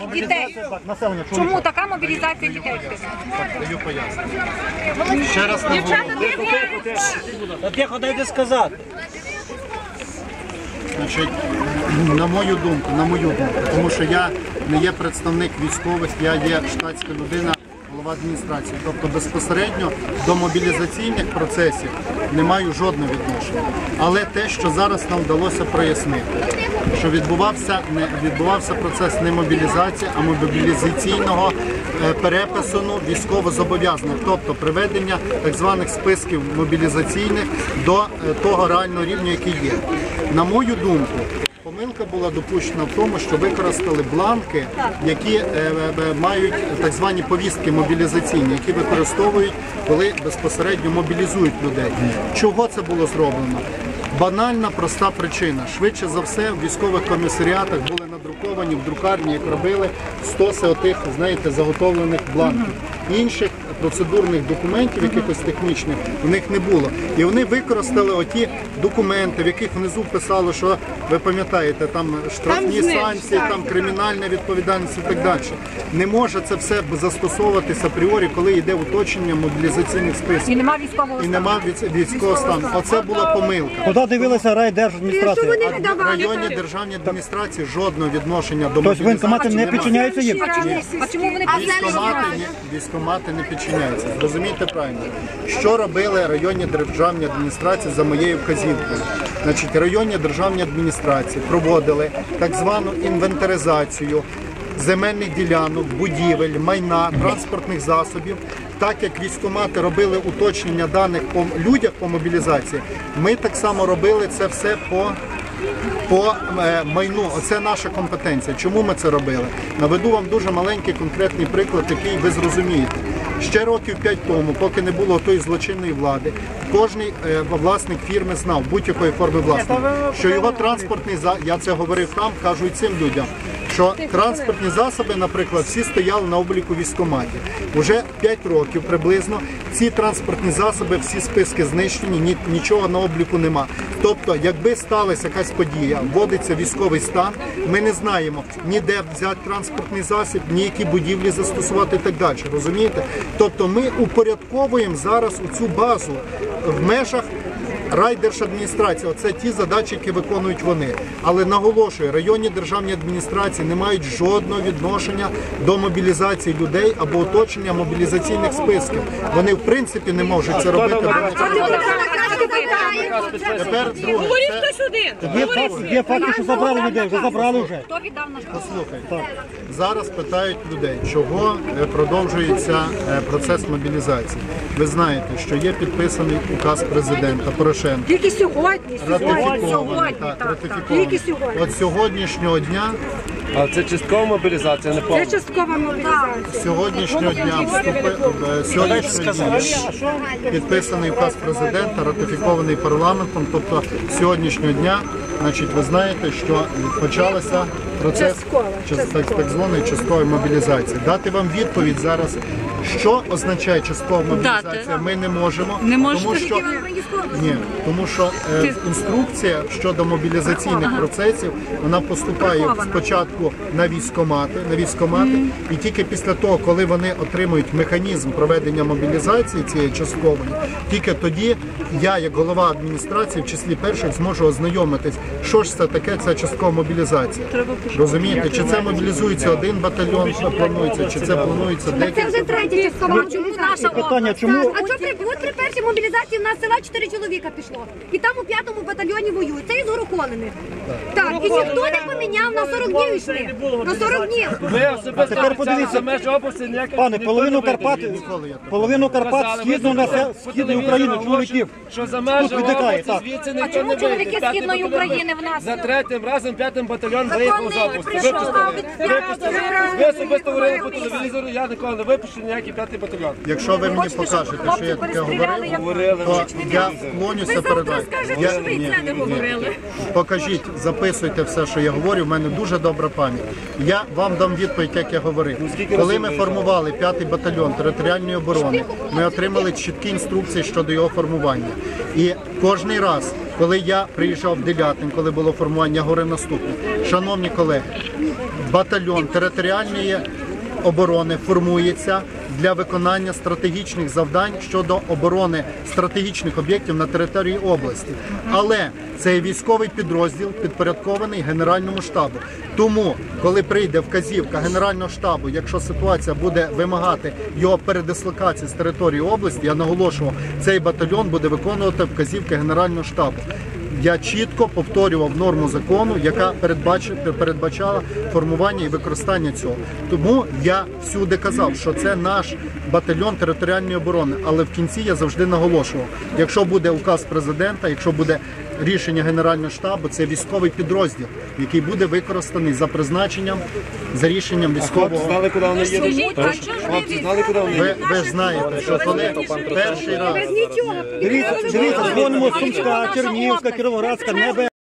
мобілізація дітей? Чому така мобілізація дітей? Даю пояснення. Ще раз наголошую. Тихо, дайте сказати. Значить, на мою думку, на мою думку, тому що я не є представник військових, я є штатська людина, голова адміністрації. Тобто безпосередньо до мобілізаційних процесів не маю жодного відношення. Але те, що зараз нам вдалося прояснити, що відбувався не відбувався процес не мобілізації, а мобілізаційного е, перепису військовозобов'язаних, тобто приведення так званих списків мобілізаційних до е, того реального рівня, який є. На мою думку, Помилка була допущена в тому, що використали бланки, які е, е, мають так звані повістки мобілізаційні, які використовують, коли безпосередньо мобілізують людей. Чого це було зроблено? Банальна проста причина. Швидше за все, в військових комісаріатах були надруковані в друкарні, як робили, стоси отих, знаєте, заготовлених бланків. Інших процедурних документів, якихось технічних, у них не було. І вони використали оті документи, в яких внизу писало, що ви пам'ятаєте, там штрафні санкції, там кримінальна відповідальність і так далі. Не може це все застосовуватися апріорі, коли йде уточнення мобілізаційних І нема військового І нема військового стану. Оце була помилка. Куди дивилася райдержадміністрація? А районні державні адміністрації жодного відношення до Тобто воєнкомати не немає. підчиняються їм? А чому вони Військомати, не- військомати не підчиняються. Зрозумійте правильно. Що робили районні державні адміністрації за моєю вказівкою? Значить, районні державні адміністрації проводили так звану інвентаризацію земельних ділянок, будівель, майна, транспортних засобів. Так як військомати робили уточнення даних по людях по мобілізації, ми так само робили це все по по е, майну. Оце наша компетенція. Чому ми це робили? Наведу вам дуже маленький конкретний приклад, який ви зрозумієте. Ще років п'ять тому, поки не було тої злочинної влади, кожен е, власник фірми знав будь-якої форми власника, що його транспортний за я це говорив там, кажу і цим людям. Що транспортні засоби, наприклад, всі стояли на обліку військкоматів. Уже 5 років приблизно ці транспортні засоби, всі списки знищені, нічого на обліку нема. Тобто, якби сталася якась подія, вводиться військовий стан, ми не знаємо ніде взяти транспортний засіб, ні які будівлі застосувати і так далі. Розумієте? Тобто ми упорядковуємо зараз у цю базу в межах райдержадміністрації. Оце ті задачі, які виконують вони. Але наголошую, районні державні адміністрації не мають жодного відношення до мобілізації людей або оточення мобілізаційних списків. Вони в принципі не можуть це робити. Тепер друге. Це- Є факти, є факти, що забрали людей, вже забрали вже. Хто віддав наш Послухайте, зараз питають людей, чого е, продовжується е, процес мобілізації. Ви знаєте, що є підписаний указ президента Порошенка. Тільки сьогодні, сьогодні, сьогодні, так, так, так. ратифікований. Тільки сьогодні. От сьогоднішнього дня, А це часткова мобілізація, не Це повна. часткова мобілізація. сьогоднішнього дня вступив е, сьогоднішнього дня підписаний указ президента, ратифікований парламентом. Тобто сьогоднішнього дня, значить, ви знаєте, що почалася процес Часткова, час- так, так званої часткової мобілізації. Дати вам відповідь зараз. Що означає часткова мобілізація? Ми не можемо, тому що ні, тому що е, інструкція щодо мобілізаційних процесів вона поступає спочатку на військомати, на військомати, і тільки після того, коли вони отримують механізм проведення мобілізації цієї часткової, тільки тоді я, як голова адміністрації, в числі перших зможу ознайомитись, що ж це таке ця часткова мобілізація. Розумієте, чи це мобілізується один батальйон, планується, чи це планується Це вже третя частина. Чому наша Питання, чому А що при, першій мобілізації в нас села чотири чоловіка пішло. І там у п'ятому батальйоні воюють. Це із Гороколини. Так, і ніхто не поміняв на 40 днів йшли. На 40 днів. Ви особисто тепер подивіться. за межі області Пане, половину Карпат, половину Карпат східну на України оголошують, чоловіків. Що за межі віддихає, області так. звідси А ніхто чому не вийде. чоловіки П'ятий Східної батальйон України в нас? За третім разом п'ятим батальйон виїхав з області. прийшов, Випустили. від Випустили. Ви особисто говорили по телевізору, я ніколи не випущу ніякий п'ятий батальйон. Якщо ви мені покажете, що я таке говорив, Говорили. то я вклонюся перед вами. Я- що ви ні, це не ні. говорили. Покажіть, записуйте все, що я говорю. У мене дуже добра пам'ять. Я вам дам відповідь, як я говорив. Коли ми формували 5-й батальйон територіальної оборони, ми отримали чіткі інструкції щодо його формування. І кожний раз, коли я приїжджав в Делятин, коли було формування, я говорив наступне. Шановні колеги, батальйон територіальної оборони формується для виконання стратегічних завдань щодо оборони стратегічних об'єктів на території області. Але це військовий підрозділ, підпорядкований Генеральному штабу. Тому, коли прийде вказівка Генерального штабу, якщо ситуація буде вимагати його передислокації з території області, я наголошував, цей батальйон буде виконувати вказівки Генерального штабу. Я чітко повторював норму закону, яка передбач- передбачала формування і використання цього. Тому я всюди казав, що це наш батальйон територіальної оборони. Але в кінці я завжди наголошував: якщо буде указ президента, якщо буде рішення Генерального штабу, це військовий підрозділ, який буде використаний за призначенням, за рішенням військового. знали, куди вони їдуть? Знали, куди вони Ви, їдуть? ви ж знаєте, що коли перший раз Без нічого. Дивіться, дивіться, дзвонимо Сумська, Чернігівська, Кіровоградська, не